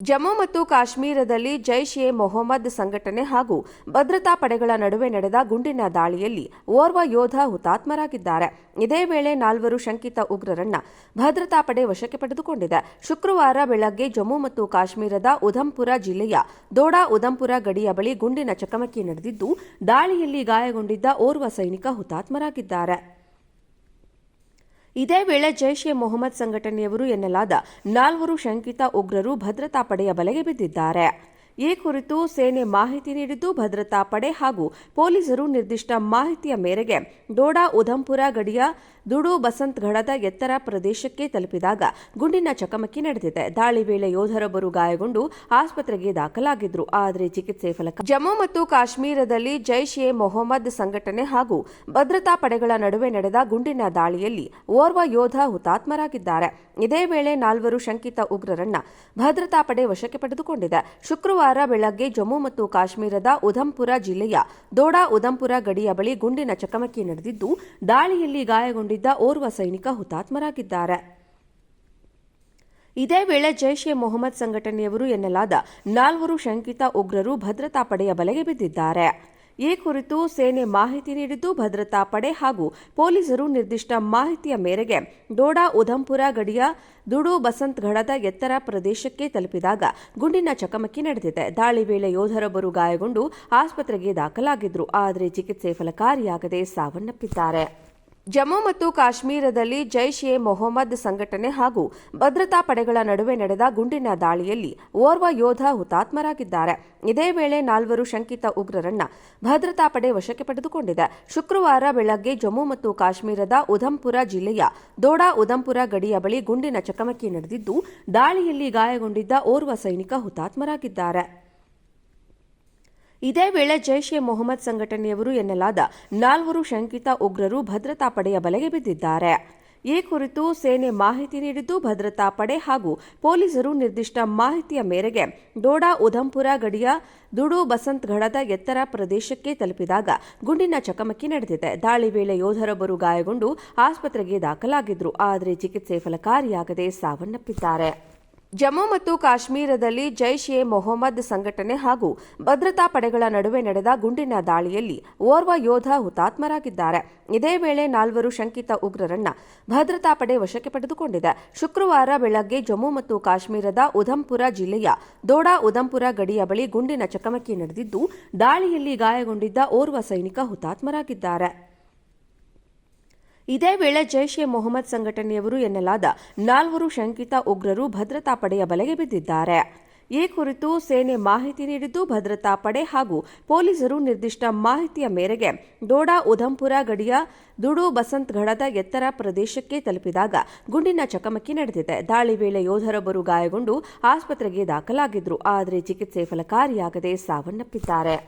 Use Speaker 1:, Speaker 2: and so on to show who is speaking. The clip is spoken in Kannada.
Speaker 1: ಜಮ್ಮು ಮತ್ತು ಕಾಶ್ಮೀರದಲ್ಲಿ ಜೈಷ್ ಎ ಮೊಹಮ್ಮದ್ ಸಂಘಟನೆ ಹಾಗೂ ಭದ್ರತಾ ಪಡೆಗಳ ನಡುವೆ ನಡೆದ ಗುಂಡಿನ ದಾಳಿಯಲ್ಲಿ ಓರ್ವ ಯೋಧ ಹುತಾತ್ಮರಾಗಿದ್ದಾರೆ. ಇದೇ ವೇಳೆ ನಾಲ್ವರು ಶಂಕಿತ ಉಗ್ರರನ್ನ ಭದ್ರತಾ ಪಡೆ ವಶಕ್ಕೆ ಪಡೆದುಕೊಂಡಿದೆ. ಶುಕ್ರವಾರ ಬೆಳಗ್ಗೆ ಜಮ್ಮು ಮತ್ತು ಕಾಶ್ಮೀರದ ಉಧಂಪುರ ಜಿಲ್ಲೆಯ ದೋಡಾ ಉಧಂಪುರ ಗಡಿಯ ಬಳಿ ಗುಂಡಿನ ಚಕಮಕಿ ನಡೆದಿದ್ದು, ದಾಳಿಯಲ್ಲಿ ಗಾಯಗೊಂಡಿದ್ದ ಓರ್ವ ಸೈನಿಕ ಹುತಾತ್ಮರಾಗಿದ್ದಾರೆ. ಇದೇ ವೇಳೆ ಜೈಷ್ ಎ ಮೊಹಮ್ಮದ್ ಸಂಘಟನೆಯವರು ಎನ್ನಲಾದ ನಾಲ್ವರು ಶಂಕಿತ ಉಗ್ರರು ಭದ್ರತಾ ಪಡೆಯ ಬಲೆಗೆ ಬಿದ್ದಿದ್ದಾರೆ. ಈ ಕುರಿತು ಸೇನೆ ಮಾಹಿತಿ ನೀಡಿದ್ದು ಭದ್ರತಾ ಪಡೆ ಹಾಗೂ ಪೊಲೀಸರು ನಿರ್ದಿಷ್ಟ ಮಾಹಿತಿಯ ಮೇರೆಗೆ ಡೋಡಾ ಉಧಂಪುರ ಗಡಿಯ ದುಡು ಬಸಂತ್ಗಢದ ಎತ್ತರ ಪ್ರದೇಶಕ್ಕೆ ತಲುಪಿದಾಗ ಗುಂಡಿನ ಚಕಮಕಿ ನಡೆದಿದೆ. ದಾಳಿ ವೇಳೆ ಯೋಧರೊಬ್ಬರು ಗಾಯಗೊಂಡು ಆಸ್ಪತ್ರೆಗೆ ದಾಖಲಾಗಿದ್ರು. ಆದರೆ ಚಿಕಿತ್ಸೆ ಫಲಕ ಜಮ್ಮು ಮತ್ತು ಕಾಶ್ಮೀರದಲ್ಲಿ ಜೈಷ್ ಎ ಮೊಹಮ್ಮದ್ ಸಂಘಟನೆ ಹಾಗೂ ಭದ್ರತಾ ಪಡೆಗಳ ನಡುವೆ ನಡೆದ ಗುಂಡಿನ ದಾಳಿಯಲ್ಲಿ ಓರ್ವ ಯೋಧ ಹುತಾತ್ಮರಾಗಿದ್ದಾರೆ. ಇದೇ ವೇಳೆ ನಾಲ್ವರು ಶಂಕಿತ ಉಗ್ರರನ್ನ ಭದ್ರತಾ ಪಡೆ ವಶಕ್ಕೆ ಪಡೆದುಕೊಂಡಿದೆ. ಶುಕ್ರವಾರ ಬೆಳಗ್ಗೆ ಜಮ್ಮು ಮತ್ತು ಕಾಶ್ಮೀರದ ಉಧಂಪುರ ಜಿಲ್ಲೆಯ ದೋಡಾ ಉಧಂಪುರ ಗಡಿಯ ಬಳಿ ಗುಂಡಿನ ಚಕಮಕಿ ನಡೆದಿದ್ದು, ದಾಳಿಯಲ್ಲಿ ಗಾಯಗೊಂಡಿದ್ದ ಓರ್ವ ಸೈನಿಕ ಹುತಾತ್ಮರಾಗಿದ್ದಾರೆ. ಇದೇ ವೇಳೆ ಜೈಷ್ ಎ ಮೊಹಮ್ಮದ್ ಸಂಘಟನೆಯವರು ಎನ್ನಲಾದ ನಾಲ್ವರು ಶಂಕಿತ ಉಗ್ರರು ಭದ್ರತಾ ಪಡೆಯ ಬಲೆಗೆ ಬಿದ್ದಿದ್ದಾರೆ. ಈ ಕುರಿತು ಸೇನೆ ಮಾಹಿತಿ ನೀಡಿದ್ದು ಭದ್ರತಾ ಪಡೆ ಹಾಗೂ ಪೊಲೀಸರು ನಿರ್ದಿಷ್ಟ ಮಾಹಿತಿಯ ಮೇರೆಗೆ ಡೋಡಾ ಉಧಂಪುರ ಗಡಿಯ ದುಡು ಬಸಂತ್ಗಢದ ಎತ್ತರ ಪ್ರದೇಶಕ್ಕೆ ತಲುಪಿದಾಗ ಗುಂಡಿನ ಚಕಮಕಿ ನಡೆದಿದೆ. ದಾಳಿ ವೇಳೆ ಯೋಧರೊಬ್ಬರು ಗಾಯಗೊಂಡು ಆಸ್ಪತ್ರೆಗೆ ದಾಖಲಾಗಿದ್ರು. ಆದರೆ ಚಿಕಿತ್ಸೆ ಫಲಕಾರಿಯಾಗದೆ ಸಾವನ್ನಪ್ಪಿದ್ದಾರೆ. ಜಮ್ಮು ಮತ್ತು ಕಾಶ್ಮೀರದಲ್ಲಿ ಜೈಷ್ ಎ ಮೊಹಮ್ಮದ್ ಸಂಘಟನೆ ಹಾಗೂ ಭದ್ರತಾ ಪಡೆಗಳ ನಡುವೆ ನಡೆದ ಗುಂಡಿನ ದಾಳಿಯಲ್ಲಿ ಓರ್ವ ಯೋಧ ಹುತಾತ್ಮರಾಗಿದ್ದಾರೆ. ಇದೇ ವೇಳೆ ನಾಲ್ವರು ಶಂಕಿತ ಉಗ್ರರನ್ನ ಭದ್ರತಾ ಪಡೆ ವಶಕ್ಕೆ ಪಡೆದುಕೊಂಡಿದೆ. ಶುಕ್ರವಾರ ಬೆಳಗ್ಗೆ ಜಮ್ಮು ಮತ್ತು ಕಾಶ್ಮೀರದ ಉಧಂಪುರ ಜಿಲ್ಲೆಯ ದೋಡಾ ಉಧಂಪುರ ಗಡಿಯ ಬಳಿ ಗುಂಡಿನ ಚಕಮಕಿ ನಡೆದಿದ್ದು, ದಾಳಿಯಲ್ಲಿ ಗಾಯಗೊಂಡಿದ್ದ ಓರ್ವ ಸೈನಿಕ ಹುತಾತ್ಮರಾಗಿದ್ದಾರೆ. ಇದೇ ವೇಳೆ ಜೈಷ್ ಎ ಮೊಹಮ್ಮದ್ ಸಂಘಟನೆಯವರು ಎನ್ನಲಾದ ನಾಲ್ವರು ಶಂಕಿತ ಉಗ್ರರು ಭದ್ರತಾ ಪಡೆಯ ಬಲೆಗೆ ಬಿದ್ದಿದ್ದಾರೆ. ಈ ಕುರಿತು ಸೇನೆ ಮಾಹಿತಿ ನೀಡಿದ್ದು ಭದ್ರತಾ ಪಡೆ ಹಾಗೂ ಪೊಲೀಸರು ನಿರ್ದಿಷ್ಟ ಮಾಹಿತಿಯ ಮೇರೆಗೆ ಡೋಡಾ ಉಧಂಪುರ ಗಡಿಯ ದುಡು ಬಸಂತ್ಗಢದ ಎತ್ತರ ಪ್ರದೇಶಕ್ಕೆ ತಲುಪಿದಾಗ ಗುಂಡಿನ ಚಕಮಕಿ ನಡೆದಿದೆ. ದಾಳಿ ವೇಳೆ ಯೋಧರೊಬ್ಬರು ಗಾಯಗೊಂಡು ಆಸ್ಪತ್ರೆಗೆ ದಾಖಲಾಗಿದ್ರು. ಆದರೆ ಚಿಕಿತ್ಸೆ ಫಲಕಾರಿಯಾಗದೆ ಸಾವನ್ನಪ್ಪಿದ್ದಾರೆ. ಜಮ್ಮು ಮತ್ತು ಕಾಶ್ಮೀರದಲ್ಲಿ ಜೈಷ್ ಎ ಮೊಹಮ್ಮದ್ ಸಂಘಟನೆ ಹಾಗೂ ಭದ್ರತಾ ಪಡೆಗಳ ನಡುವೆ ನಡೆದ ಗುಂಡಿನ ದಾಳಿಯಲ್ಲಿ ಓರ್ವ ಯೋಧ ಹುತಾತ್ಮರಾಗಿದ್ದಾರೆ. ಇದೇ ವೇಳೆ ನಾಲ್ವರು ಶಂಕಿತ ಉಗ್ರರನ್ನ ಭದ್ರತಾ ಪಡೆ ವಶಕ್ಕೆ ಪಡೆದುಕೊಂಡಿದೆ. ಶುಕ್ರವಾರ ಬೆಳಗ್ಗೆ ಜಮ್ಮು ಮತ್ತು ಕಾಶ್ಮೀರದ ಉಧಂಪುರ ಜಿಲ್ಲೆಯ ದೋಡಾ ಉಧಂಪುರ ಗಡಿಯ ಬಳಿ ಗುಂಡಿನ ಚಕಮಕಿ ನಡೆದಿದ್ದು, ದಾಳಿಯಲ್ಲಿ ಗಾಯಗೊಂಡಿದ್ದ ಓರ್ವ ಸೈನಿಕ ಹುತಾತ್ಮರಾಗಿದ್ದಾರೆ. ಇದೇ ವೇಳೆ ಜೈಷ್ ಎ ಮೊಹಮ್ಮದ್ ಸಂಘಟನೆಯವರು ಎನ್ನಲಾದ ನಾಲ್ವರು ಶಂಕಿತ ಉಗ್ರರು ಭದ್ರತಾ ಪಡೆಯ ಬಲೆಗೆ ಬಿದ್ದಿದ್ದಾರೆ. ಈ ಕುರಿತು ಸೇನೆ ಮಾಹಿತಿ ನೀಡಿದ್ದು ಭದ್ರತಾ ಪಡೆ ಹಾಗೂ ಪೊಲೀಸರು ನಿರ್ದಿಷ್ಟ ಮಾಹಿತಿಯ ಮೇರೆಗೆ ದೋಡಾ ಉಧಂಪುರ ಗಡಿಯ ದುಡು ಬಸಂತ್ಗಢದ ಎತ್ತರ ಪ್ರದೇಶಕ್ಕೆ ತಲುಪಿದಾಗ ಗುಂಡಿನ ಚಕಮಕಿ ನಡೆದಿದೆ. ದಾಳಿ ವೇಳೆ ಯೋಧರೊಬ್ಬರು ಗಾಯಗೊಂಡು ಆಸ್ಪತ್ರೆಗೆ ದಾಖಲಾಗಿದ್ರು. ಆದರೆ ಚಿಕಿತ್ಸೆ ಫಲಕಾರಿಯಾಗದೆ ಸಾವನ್ನಪ್ಪಿದ್ದಾರೆ.